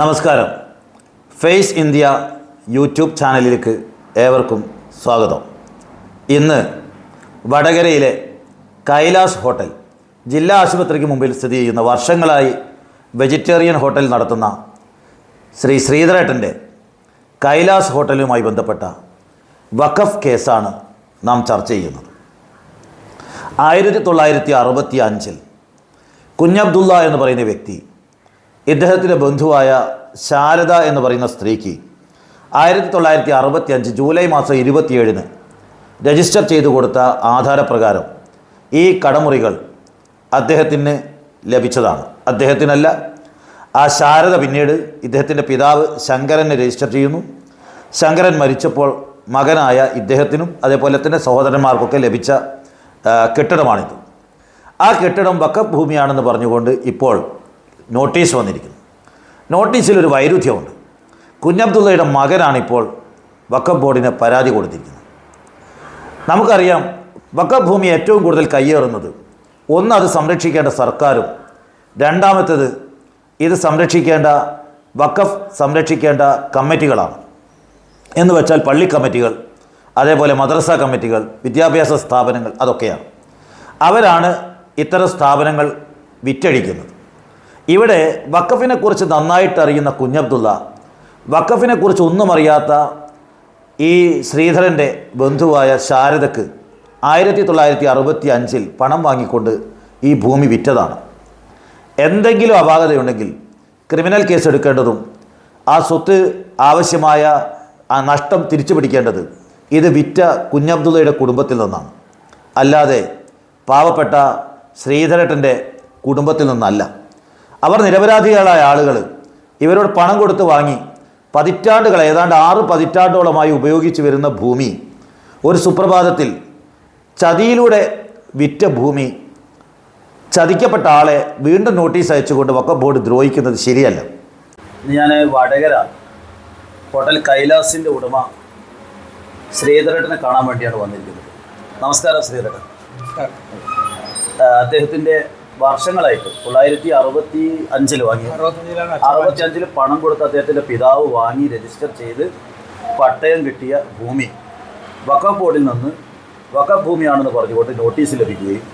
നമസ്കാരം. Face India YouTube ചാനലിലേക്ക് ഏവർക്കും സ്വാഗതം. ഇന്ന് വടകരയിലെ കൈലാസ് ഹോട്ടൽ ജില്ലാ ആശുപത്രിക്ക് മുമ്പിൽ സ്ഥിതി ചെയ്യുന്ന വർഷങ്ങളായി വെജിറ്റേറിയൻ ഹോട്ടൽ നടത്തുന്ന ശ്രീ ശ്രീധരേട്ടന്റെ കൈലാസ് ഹോട്ടലുമായി ബന്ധപ്പെട്ട വഖഫ് കേസാണ് നാം ചർച്ച ചെയ്യുന്നത്. ആയിരത്തി തൊള്ളായിരത്തി അറുപത്തി അഞ്ചിൽ കുഞ്ഞബ്ദുള്ള എന്ന് പറയുന്ന വ്യക്തി ഇദ്ദേഹത്തിന്റെ ബന്ധുവായ ശാരദ എന്ന് പറയുന്ന സ്ത്രീക്ക് ആയിരത്തി തൊള്ളായിരത്തി അറുപത്തി അഞ്ച് ജൂലൈ മാസം ഇരുപത്തിയേഴിന് രജിസ്റ്റർ ചെയ്തു കൊടുത്ത ആധാരപ്രകാരം ഈ കടമുറികൾ അദ്ദേഹത്തിന് ലഭിച്ചതാണ്. അദ്ദേഹത്തിനല്ല ആ ശാരദ പിന്നീട് ഇദ്ദേഹത്തിന്റെ പിതാവ് ശങ്കരനെ രജിസ്റ്റർ ചെയ്യുന്നു. ശങ്കരൻ മരിച്ചപ്പോൾ മകനായ ഇദ്ദേഹത്തിനും അതേപോലെ തന്നെ സഹോദരന്മാർക്കൊക്കെ ലഭിച്ച കെട്ടിടമാണിത്. ആ കെട്ടിടം വക്കഫ് ഭൂമിയാണെന്ന് പറഞ്ഞുകൊണ്ട് ഇപ്പോൾ നോട്ടീസ് വന്നിരിക്കുന്നു. നോട്ടീസിലൊരു വൈരുദ്ധ്യമുണ്ട്. കുഞ്ഞബ്ദുള്ളയുടെ മകനാണിപ്പോൾ വക്കഫ് ബോർഡിന് പരാതി കൊടുത്തിരിക്കുന്നത്. നമുക്കറിയാം വക്കഫ് ഭൂമി ഏറ്റവും കൂടുതൽ കയ്യേറുന്നത് ഒന്ന് അത് സംരക്ഷിക്കേണ്ട സർക്കാരും രണ്ടാമത്തേത് ഇത് സംരക്ഷിക്കേണ്ട വക്കഫ് സംരക്ഷിക്കേണ്ട കമ്മിറ്റികളാണ്. എന്ന് വെച്ചാൽ പള്ളി കമ്മിറ്റികൾ അതേപോലെ മദ്രസ കമ്മിറ്റികൾ വിദ്യാഭ്യാസ സ്ഥാപനങ്ങൾ അതൊക്കെയാണ്. അവരാണ് ഇത്തരം സ്ഥാപനങ്ങൾ വിറ്റഴിക്കുന്നത്. ഇവിടെ വക്കഫിനെക്കുറിച്ച് നന്നായിട്ട് അറിയുന്ന കുഞ്ഞബ്ദുള്ള വക്കഫിനെക്കുറിച്ച് ഒന്നും അറിയാത്ത ഈ ശ്രീധരന്റെ ബന്ധുവായ ശാരദക്ക് ആയിരത്തി തൊള്ളായിരത്തി അറുപത്തി അഞ്ചിൽ പണം വാങ്ങിക്കൊണ്ട് ഈ ഭൂമി വിറ്റതാണ്. എന്തെങ്കിലും അപാകതയുണ്ടെങ്കിൽ ക്രിമിനൽ കേസ് എടുക്കേണ്ടതും ആ സ്വത്ത് ആവശ്യമായ ആ നഷ്ടം തിരിച്ചു പിടിക്കേണ്ടത് ഇത് വിറ്റ കുഞ്ഞബ്ദുള്ളയുടെ കുടുംബത്തിൽ നിന്നാണ്. അല്ലാതെ പാവപ്പെട്ട ശ്രീധരട്ടന്റെ കുടുംബത്തിൽ നിന്നല്ല. അവർ നിരപരാധികളായ ആളുകൾ ഇവരോട് പണം കൊടുത്ത് വാങ്ങി പതിറ്റാണ്ടുകൾ ഏതാണ്ട് ആറ് പതിറ്റാണ്ടോളമായി ഉപയോഗിച്ചു വരുന്ന ഭൂമി. ഒരു സുപ്രഭാതത്തിൽ ചതിയിലൂടെ വിറ്റ ഭൂമി. ചതിക്കപ്പെട്ട ആളെ വീണ്ടും നോട്ടീസ് അയച്ചുകൊണ്ട് വക്കം ബോർഡ് ദ്രോഹിക്കുന്നത് ശരിയല്ല. ഞാൻ വടകര ഹോട്ടൽ കൈലാസിന്റെ ഉടമ ശ്രീധരേട്ടനെ കാണാൻ വേണ്ടിയാണ് വന്നിരിക്കുന്നത്. നമസ്കാരം ശ്രീധരൻ അദ്ദേഹത്തിന്റെ വർഷങ്ങളായിട്ട്. തൊള്ളായിരത്തി അറുപത്തി അഞ്ചിൽ വാങ്ങി അറുപത്തി അഞ്ചിൽ പണം കൊടുത്ത അദ്ദേഹത്തിന്റെ പിതാവ് വാങ്ങി രജിസ്റ്റർ ചെയ്ത് പട്ടയം കിട്ടിയ ഭൂമി. വഖഫ് ബോർഡിൽ നിന്ന് വഖഫ് ഭൂമിയാണെന്ന് പറഞ്ഞുകൊണ്ട് നോട്ടീസ് ലഭിക്കുകയും.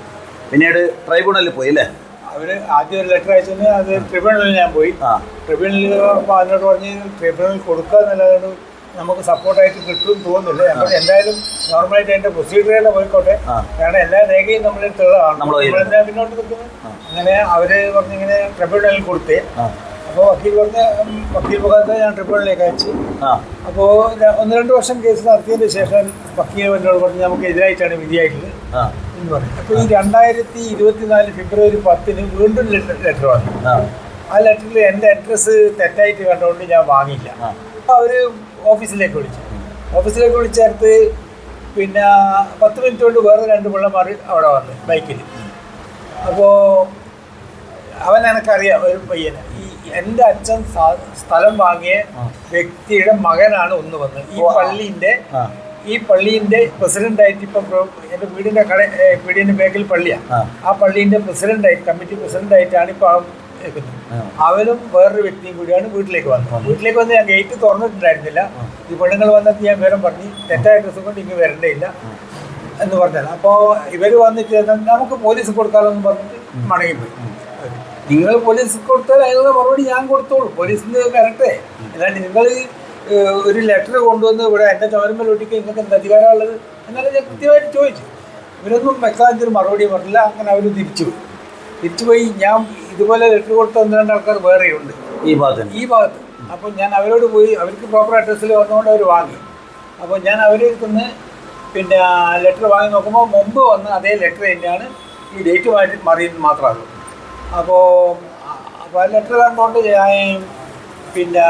പിന്നീട് ട്രൈബ്യൂണലിൽ പോയി അല്ലേ? അവർ ആദ്യം ഒരു ലെറ്റർ അയച്ചു അത് ട്രിബ്യൂണലിൽ ഞാൻ പോയി. ആ. ട്രിബ്യൂണലിൽ അതിനോട് പറഞ്ഞ് ട്രിബ്യൂണൽ കൊടുക്കുക എന്നുള്ളത് നമുക്ക് സപ്പോർട്ടായിട്ട് കിട്ടും തോന്നുന്നില്ല. നമ്മൾ എന്തായാലും നോർമലായിട്ട് അതിന്റെ പ്രൊസീജിയറിലെ പോയിക്കോട്ടെ. കാരണം എല്ലാ രേഖയും നമ്മൾ തെളിവാണ് നമ്മളെന്താ പിന്നോട്ട് നിൽക്കുന്നത്? അങ്ങനെ അവർ പറഞ്ഞിങ്ങനെ ട്രിബ്യൂണലിൽ കൊടുത്തേ. അപ്പോൾ വക്കീൽ പറഞ്ഞ വക്കീൽ മുഖാന്തരം ഞാൻ ട്രിബ്യൂണലിലേക്ക് അയച്ചു. അപ്പോൾ ഒന്ന് രണ്ട് വർഷം കേസ് നടത്തിയതിന് ശേഷം വക്കീൽ എന്നോട് പറഞ്ഞ് നമുക്ക് എതിരായിട്ടാണ് വിധിയായിട്ടുള്ളത് എന്ന് പറഞ്ഞു അപ്പോൾ ഈ രണ്ടായിരത്തി ഇരുപത്തിനാല് ഫെബ്രുവരി പത്തിന് വീണ്ടും ലെറ്റർ വന്നു. ആ. ലെറ്ററിൽ എന്റെ അഡ്രസ്സ് തെറ്റായിട്ട് കണ്ടുകൊണ്ട് ഞാൻ വാങ്ങിയില്ല. ആ. അപ്പോൾ അവർ ഓഫീസിലേക്ക് വിളിച്ചു. ഓഫീസിലേക്ക് വിളിച്ചേർത്ത് പിന്നെ പത്ത് മിനിറ്റ് കൊണ്ട് വേറെ രണ്ട് പിള്ളമാർ അവിടെ വന്നു ബൈക്കിൽ അപ്പോൾ അവൻ എനിക്കറിയാം ഒരു പയ്യനെ. ഈ എന്റെ അച്ഛൻ സ്ഥലം വാങ്ങിയ വ്യക്തിയുടെ മകനാണ് ഒന്ന് വന്നത് ഈ പള്ളിന്റെ ഈ പള്ളീന്റെ പ്രസിഡന്റ് പ്രസിഡന്റായിട്ട് ഇപ്പം എന്റെ വീടിന്റെ കട വീടിന്റെ ബാക്കിൽ പള്ളിയാണ് ആ. പള്ളിന്റെ പ്രസിഡന്റ് ആയിട്ട് കമ്മിറ്റി പ്രസിഡന്റ് ആയിട്ടാണ് ആ. അവനും വേറൊരു വ്യക്തിയും കൂടിയാണ് വീട്ടിലേക്ക് വന്നത്. വീട്ടിലേക്ക് വന്ന് ഞാൻ ഗേറ്റ് തുറന്നിട്ടുണ്ടായിരുന്നില്ല. ഈ പെണ്ണുങ്ങൾ വന്നിട്ട് ഞാൻ വിവരം പറഞ്ഞു. തെറ്റായ ഡ്രസ്സ് കൊണ്ട് ഇങ്ങനെ വരണ്ടേയില്ല എന്ന് പറഞ്ഞാൽ അപ്പോൾ ഇവർ വന്നിട്ട് എന്നാ നമുക്ക് പോലീസ് കൊടുക്കാമെന്ന് പറഞ്ഞിട്ട് മടങ്ങിപ്പോയി. നിങ്ങൾ പോലീസ് കൊടുത്താൽ അതിനുള്ള മറുപടി ഞാൻ കൊടുത്തോളൂ. പോലീസിന് വരട്ടെ. അല്ലാണ്ട് നിങ്ങൾ ഒരു ലെറ്റർ കൊണ്ടുവന്ന് ഇവിടെ എന്റെ ചോരമ്പൽ ഒട്ടിക്ക് നിങ്ങൾക്ക് എന്ത് അധികാരമുള്ളത്? എന്നാലും ഞാൻ കൃത്യമായിട്ട് ചോദിച്ചു. ഇവരൊന്നും വ്യക്തമായിട്ടൊരു മറുപടി പറഞ്ഞില്ല. അങ്ങനെ അവർ തിരിച്ചു പോയി പോയി ഞാൻ ഇതുപോലെ ലെറ്റർ കൊടുത്ത ഒന്ന് രണ്ട് ആൾക്കാർ വേറെയുണ്ട്. ഈ ഭാഗത്ത് ഈ ഭാഗത്ത്. അപ്പോൾ ഞാൻ അവരോട് പോയി അവർക്ക് പ്രോപ്പർ അഡ്രസ്സിൽ വന്നുകൊണ്ട് അവർ വാങ്ങി. അപ്പോൾ ഞാൻ അവരിൽ നിന്ന് പിന്നെ ലെറ്റർ വാങ്ങി നോക്കുമ്പോൾ മുമ്പ് വന്ന അതേ ലെറ്റർ തന്നെയാണ് ഈ ഡേറ്റ് മാറ്റി മാറിയത് മാത്രമേ അപ്പോൾ അപ്പോൾ ആ ലെറ്റർ കണ്ടുകൊണ്ട് ഞാൻ പിന്നെ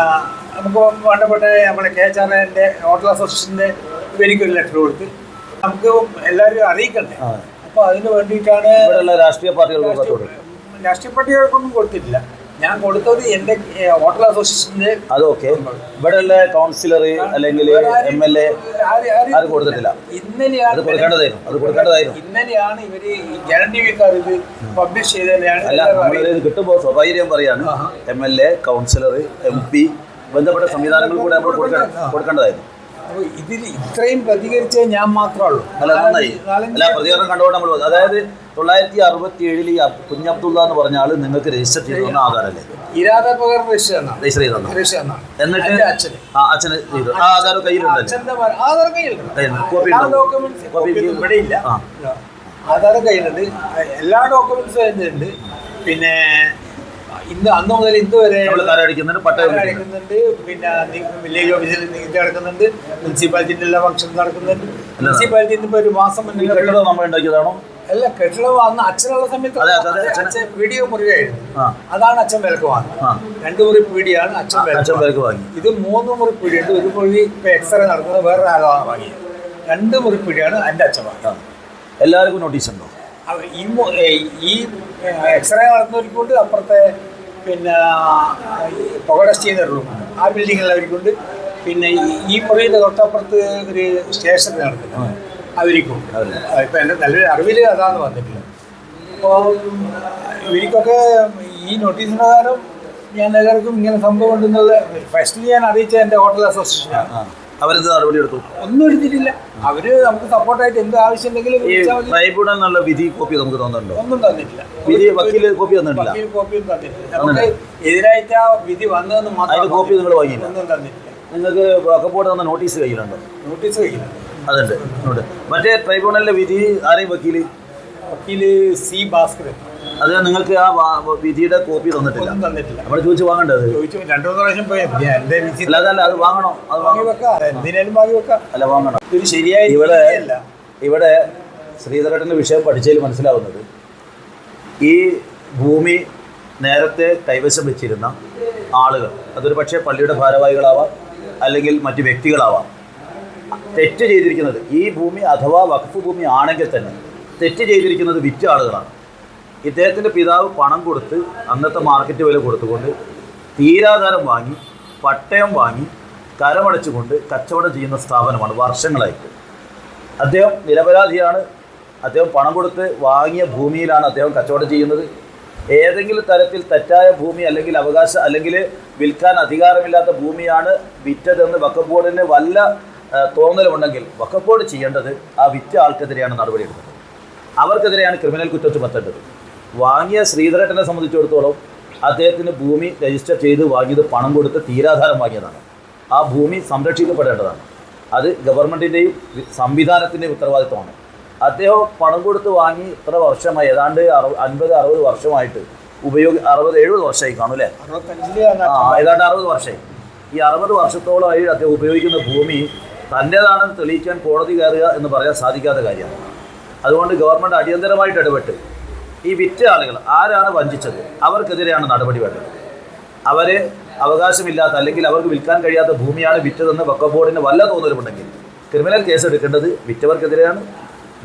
നമുക്ക് വേണ്ടപ്പെട്ട നമ്മുടെ കെ എച്ച് ആർ എന്റെ ഹോട്ടൽ അസോസിയേഷന്റെ എനിക്കൊരു ലെറ്റർ കൊടുത്ത്. നമുക്ക് എല്ലാവരും അറിയിക്കണ്ടേ? അപ്പോൾ അതിന് വേണ്ടിയിട്ടാണ് ഇവിടെയുള്ള രാഷ്ട്രീയ പാർട്ടികൾക്കൊക്കെ കൊടുക്കും രാഷ്ട്രീയ പാർട്ടികൾക്കൊന്നും കൊടുത്തിട്ടില്ല. ഞാൻ കൊടുത്തത് എന്റെ ഹോട്ടൽ അസോസിയേഷന്റെ അതൊക്കെ ഇവിടെയുള്ള കൗൺസിലർ അല്ലെങ്കിൽ എം എൽ എ ആരും കൊടുത്തിട്ടില്ല. അത് ഇന്നലെയാണ് കൊടുക്കേണ്ടതായിരുന്നു. അത് കൊടുക്കേണ്ടതായിരുന്നു. ഇന്നലെയാണ് ഇവർ ജനൻ വെക്കാർ ഇത് പബ്ലിഷ് ചെയ്തത് അല്ല നമ്മളിത് കിട്ടുമ്പോൾ സ്വകാര്യം പറയാണ്. M L A councillor M P ബന്ധപ്പെട്ട സംവിധാനങ്ങൾ കൂടെ നമ്മൾ കൊടുക്കേണ്ടതായിരുന്നു. അപ്പൊ ഇതിൽ ഇത്രയും പ്രതികരിച്ച ഞാൻ മാത്രമേ അല്ല നന്നായി. അല്ല പ്രതികരണം കണ്ടുകൊണ്ട് നമ്മൾ അതായത് തൊള്ളായിരത്തി അറുപത്തി ഏഴിൽ ഈ കുഞ്ഞബ്ദുള്ള എന്ന് പറഞ്ഞ ആൾ നിങ്ങൾക്ക് രജിസ്റ്റർ ചെയ്ത് തന്ന ആധാരല്ലേ രജിസ്റ്റർ എന്നാണ് രജിസ്റ്റർ ചെയ്ത് തന്നു രജിസ്റ്റർ എന്നാണ് എന്നിട്ട് ആ അച്ഛന് ചെയ്തു. ആ ആധാർ കയ്യിലുണ്ട്. ആധാർ കയ്യിലുണ്ട്. എല്ലാ ഡോക്യുമെന്റ്സും ഉണ്ട്. പിന്നെ ഇന്ന് അന്ന് മുതൽ ഇന്ന് വരെ അടിക്കുന്നുണ്ട് പിന്നെ വില്ലേജ് ഓഫീസിൽ ഇത് നടക്കുന്നുണ്ട് മുനിസിപ്പാലിറ്റിന്റെ എല്ലാ ഫംഗ്ഷൻ നടക്കുന്നുണ്ട്. മുനിസിപ്പാലിറ്റി ഇപ്പൊ ഒരു മാസം മുന്നേ കെട്ടിടം നമ്മൾ ഉണ്ടാക്കിയതാണോ അല്ല കെട്ടിടം അന്ന് അച്ഛനുള്ള സമയത്ത് അച്ഛൻ വീഡിയോ മുറിയായിരുന്നു. അതാണ് അച്ഛൻ വിലക്ക് വാങ്ങുന്നത് രണ്ടു മുറി പീടിയാണ് അച്ഛൻ വിലക്ക് വാങ്ങി. ഇത് മൂന്ന് മുറി പീടിയുണ്ട്. ഒരു മുറി ഇപ്പൊ എക്സ്റേ നടക്കുന്നത് വേറെ ആളാണ് വാങ്ങിയത്. രണ്ട് മുറി പീടിയാണ് എന്റെ അച്ഛൻ വാങ്ങിയത്. എല്ലാവർക്കും നോട്ടീസ് ഉണ്ടോ? ഈ എക്സ്റേ നടത്തുന്നവർക്കുണ്ട്. അപ്പുറത്തെ പിന്നെ ഈ പുക ടെസ്റ്റ് ചെയ്യുന്ന റൂം ആ ബിൽഡിങ്ങിൽ അവർക്കുണ്ട് പിന്നെ ഈ- മുറിയുടെ തൊട്ടപ്പുറത്ത് ഒരു സ്റ്റേഷൻ നടക്കുന്നു. അവർക്കും അവരില്ല. ഇപ്പം എന്റെ നല്ലൊരു അറിവിൽ അതാണ് വന്നിട്ടുള്ളത് അപ്പോൾ ഇവർക്കൊക്കെ ഈ നോട്ടീസ് പ്രകാരം ഞാൻ എല്ലാവർക്കും ഇങ്ങനെ സംഭവം ഉണ്ടെന്നുള്ള ഫസ്റ്റിൽ ഞാൻ അറിയിച്ച എന്റെ ഹോട്ടൽ അസോസിയേഷനാണ് അവരെന്ത് നടപടി എടുത്തു? ഒന്നും എടുത്തിട്ടില്ല. അവർ നമുക്ക് സപ്പോർട്ടായിട്ട് എന്ത് ആവശ്യം ഉണ്ടെങ്കിലും ഈ ട്രൈബ്യൂണൽ എന്നുള്ള വിധി കോപ്പി നമുക്ക് തോന്നുന്നുണ്ടോ ഒന്നും തന്നിട്ടില്ല. വിധി വക്കീൽ കോപ്പി തന്നിട്ടില്ല. വക്കീൽ കോപ്പിയും തന്നിട്ടില്ല. നമുക്ക് എതിരായിട്ട് ആ വിധി വന്നതെന്ന് മാത്രം കോപ്പി നിങ്ങൾ വാങ്ങിയില്ല. ഒന്നും തന്നിട്ടില്ല. നിങ്ങൾക്ക് വക്കപ്പോട്ട് തന്ന നോട്ടീസ് കയ്യിലുണ്ടോ? നോട്ടീസ് കഴിയില്ല അതുണ്ട് ഉണ്ട്. മറ്റേ ട്രൈബ്യൂണലിന്റെ വിധി ആരെയും വക്കീൽ? വക്കീൽ സി ഭാസ്കരൻ. അത് നിങ്ങൾക്ക് ആ വിധിയുടെ കോപ്പി തന്നിട്ടില്ല. നമ്മൾ ചോദിച്ചു വാങ്ങണ്ടത് അല്ല അത് വാങ്ങണോ? അത് അല്ല വാങ്ങണം. ഇത് ശരിയായ ഇവിടെ. ഇവിടെ ശ്രീധരേട്ടന്റെ വിഷയം പഠിച്ചതിൽ മനസ്സിലാവുന്നത് ഈ ഭൂമി നേരത്തെ കൈവശം വെച്ചിരുന്ന ആളുകൾ അതൊരു പക്ഷേ പള്ളിയുടെ ഭാരവാഹികളാവാം അല്ലെങ്കിൽ മറ്റു വ്യക്തികളാവാം. തെറ്റ് ചെയ്തിരിക്കുന്നത് ഈ ഭൂമി അഥവാ വഖഫ് ഭൂമി ആണെങ്കിൽ തന്നെ തെറ്റ് ചെയ്തിരിക്കുന്നത് വിറ്റ ആളുകളാണ്. ഇദ്ദേഹത്തിന്റെ പിതാവ് പണം കൊടുത്ത് അന്നത്തെ മാർക്കറ്റ് വില കൊടുത്തുകൊണ്ട് തീരാധാരം വാങ്ങി പട്ടയം വാങ്ങി കരമടച്ചുകൊണ്ട് കച്ചവടം ചെയ്യുന്ന സ്ഥാപനമാണ് വർഷങ്ങളായിട്ട് അദ്ദേഹം നിരപരാധിയാണ്. അദ്ദേഹം പണം കൊടുത്ത് വാങ്ങിയ ഭൂമിയിലാണ് അദ്ദേഹം കച്ചവടം ചെയ്യുന്നത്. ഏതെങ്കിലും തരത്തിൽ തെറ്റായ ഭൂമി അല്ലെങ്കിൽ അവകാശ അല്ലെങ്കിൽ വിൽക്കാൻ അധികാരമില്ലാത്ത ഭൂമിയാണ് വിറ്റതെന്ന് വക്കഫ് ബോർഡിന് വല്ല തോന്നലുണ്ടെങ്കിൽ വക്കഫ് ബോർഡ് ചെയ്യേണ്ടത് ആ വിറ്റ ആൾക്കെതിരെയാണ് നടപടിയെടുക്കുന്നത്. അവർക്കെതിരെയാണ് ക്രിമിനൽ കുറ്റം ചുമത്തേണ്ടത്. വാങ്ങിയ ശ്രീധരേട്ടനെ സംബന്ധിച്ചിടത്തോളം അദ്ദേഹത്തിന് ഭൂമി രജിസ്റ്റർ ചെയ്ത് വാങ്ങിയത് പണം കൊടുത്ത് തീരാധാരം വാങ്ങിയതാണ്. ആ ഭൂമി സംരക്ഷിക്കപ്പെടേണ്ടതാണ്. അത് ഗവൺമെന്റിന്റെയും സംവിധാനത്തിന്റെയും ഉത്തരവാദിത്വമാണ്. അദ്ദേഹം പണം കൊടുത്ത് വാങ്ങി ഇത്ര വർഷമായി ഏതാണ്ട് അറു അൻപത് അറുപത് വർഷമായിട്ട് ഉപയോഗി അറുപത് എഴുപത് വർഷമായി കാണും അല്ലേ? ആ ഏതാണ്ട് അറുപത് വർഷമായി. ഈ അറുപത് വർഷത്തോളമായി അദ്ദേഹം ഉപയോഗിക്കുന്ന ഭൂമി തന്റേതാണെന്ന് തെളിയിക്കാൻ കോടതി കയറുക എന്ന് പറയാൻ സാധിക്കാത്ത കാര്യമാണ്. അതുകൊണ്ട് ഗവൺമെന്റ് അടിയന്തരമായിട്ട് ഇടപെട്ട് ഈ വിറ്റ ആളുകൾ ആരാണ് വഞ്ചിച്ചത്? അവർക്കെതിരെയാണ് നടപടി വേണ്ടത്. അവരെ അവകാശമില്ലാത്ത അല്ലെങ്കിൽ അവർക്ക് വിൽക്കാൻ കഴിയാത്ത ഭൂമിയാണ് വിറ്റതെന്ന് വക്കഫ് ബോർഡിന് വല്ല തോന്നലുമുണ്ടെങ്കിൽ ക്രിമിനൽ കേസ് എടുക്കേണ്ടത് വിറ്റവർക്കെതിരെയാണ്.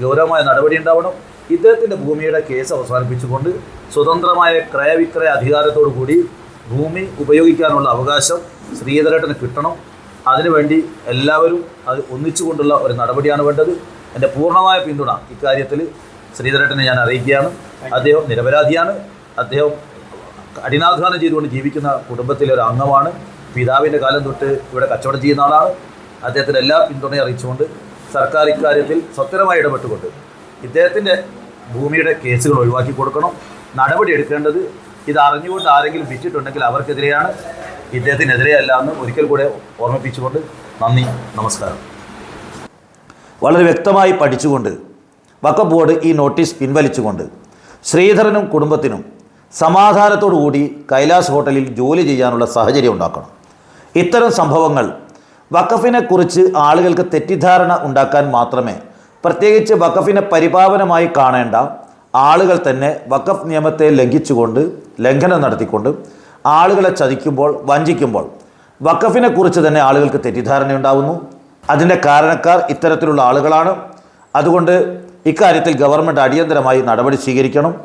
ഗൗരവമായ നടപടി ഉണ്ടാവണം. ഇദ്ദേഹത്തിന്റെ ഭൂമിയുടെ കേസ് അവസാനിപ്പിച്ചുകൊണ്ട് സ്വതന്ത്രമായ ക്രയവിക്രയ അധികാരത്തോടു കൂടി ഭൂമി ഉപയോഗിക്കാനുള്ള അവകാശം ശ്രീധരേട്ടന് കിട്ടണം. അതിനുവേണ്ടി എല്ലാവരും അത് ഒന്നിച്ചുകൊണ്ടുള്ള ഒരു നടപടിയാണ് വേണ്ടത്. എന്റെ പൂർണമായ പിന്തുണ ഇക്കാര്യത്തിൽ ശ്രീധരേട്ടനെ ഞാൻ അറിയിക്കുകയാണ്. അദ്ദേഹം നിരപരാധിയാണ്. അദ്ദേഹം കഠിനാധ്വാനം ചെയ്തുകൊണ്ട് ജീവിക്കുന്ന കുടുംബത്തിലെ ഒരു അംഗമാണ്. പിതാവിന്റെ കാലം തൊട്ട് ഇവിടെ കച്ചവടം ചെയ്യുന്ന ആളാണ്. അദ്ദേഹത്തിന് എല്ലാ പിന്തുണയും അറിയിച്ചുകൊണ്ട് സർക്കാർ ഇക്കാര്യത്തിൽ സ്വത്തരമായി ഇടപെട്ടുകൊണ്ട് ഇദ്ദേഹത്തിന്റെ ഭൂമിയുടെ കേസുകൾ ഒഴിവാക്കി കൊടുക്കണം. നടപടി എടുക്കേണ്ടത് ഇത് അറിഞ്ഞുകൊണ്ട് ആരെങ്കിലും വിറ്റിട്ടുണ്ടെങ്കിൽ അവർക്കെതിരെയാണ്. ഇദ്ദേഹത്തിനെതിരെയല്ല എന്ന് ഒരിക്കൽ കൂടെ ഓർമ്മിപ്പിച്ചുകൊണ്ട് നന്ദി നമസ്കാരം. വളരെ വ്യക്തമായി പഠിച്ചുകൊണ്ട് വക്കഫ് ബോർഡ് ഈ നോട്ടീസ് പിൻവലിച്ചുകൊണ്ട് ശ്രീധരനും കുടുംബത്തിനും സമാധാനത്തോടുകൂടി കൈലാസ് ഹോട്ടലിൽ ജോലി ചെയ്യാനുള്ള സാഹചര്യം ഉണ്ടാക്കണം. ഇത്തരം സംഭവങ്ങൾ വഖഫിനെ കുറിച്ച് ആളുകൾക്ക് തെറ്റിദ്ധാരണ ഉണ്ടാക്കാൻ മാത്രമേ പ്രത്യേകിച്ച് വഖഫിനെ പരിപാവനമായി കാണേണ്ട ആളുകൾ തന്നെ വഖഫ് നിയമത്തെ ലംഘിച്ചുകൊണ്ട് ലംഘനം നടത്തിക്കൊണ്ട് ആളുകളെ ചതിക്കുമ്പോൾ വഞ്ചിക്കുമ്പോൾ വഖഫിനെ കുറിച്ച് തന്നെ ആളുകൾക്ക് തെറ്റിദ്ധാരണ ഉണ്ടാകുന്നു അതിന്റെ കാരണക്കാർ ഇത്തരത്തിലുള്ള ആളുകളാണ്. അതുകൊണ്ട് ഇക്കാര്യത്തിൽ ഗവൺമെന്റ് അടിയന്തരമായി നടപടി സ്വീകരിക്കണം.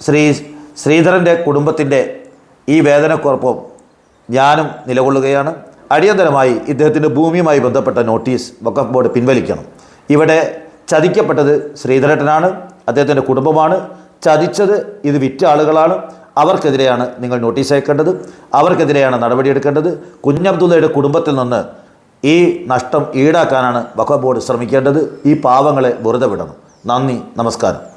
ശ്രീ ശ്രീധരന്റെ കുടുംബത്തിന്റെ ഈ വേദനക്കുറപ്പം ഞാനും നിലകൊള്ളുകയാണ്. അടിയന്തരമായി ഇദ്ദേഹത്തിന്റെ ഭൂമിയുമായി ബന്ധപ്പെട്ട നോട്ടീസ് വഖഫ് ബോർഡ് പിൻവലിക്കണം. ഇവിടെ ചതിക്കപ്പെട്ടത് ശ്രീധരട്ടനാണ് അദ്ദേഹത്തിന്റെ കുടുംബമാണ്. ചതിച്ചത് ഇത് വിറ്റ ആളുകളാണ്. അവർക്കെതിരെയാണ് നിങ്ങൾ നോട്ടീസ് അയക്കേണ്ടത്. അവർക്കെതിരെയാണ് നടപടിയെടുക്കേണ്ടത്. കുഞ്ഞബ്ദുള്ളയുടെ കുടുംബത്തിൽ നിന്ന് ഈ നഷ്ടം ഈടാക്കാനാണ് വഖഫ് ബോർഡ് ശ്രമിക്കേണ്ടത്. ഈ പാവങ്ങളെ വെറുതെ വിടണം. നന്ദി നമസ്കാരം.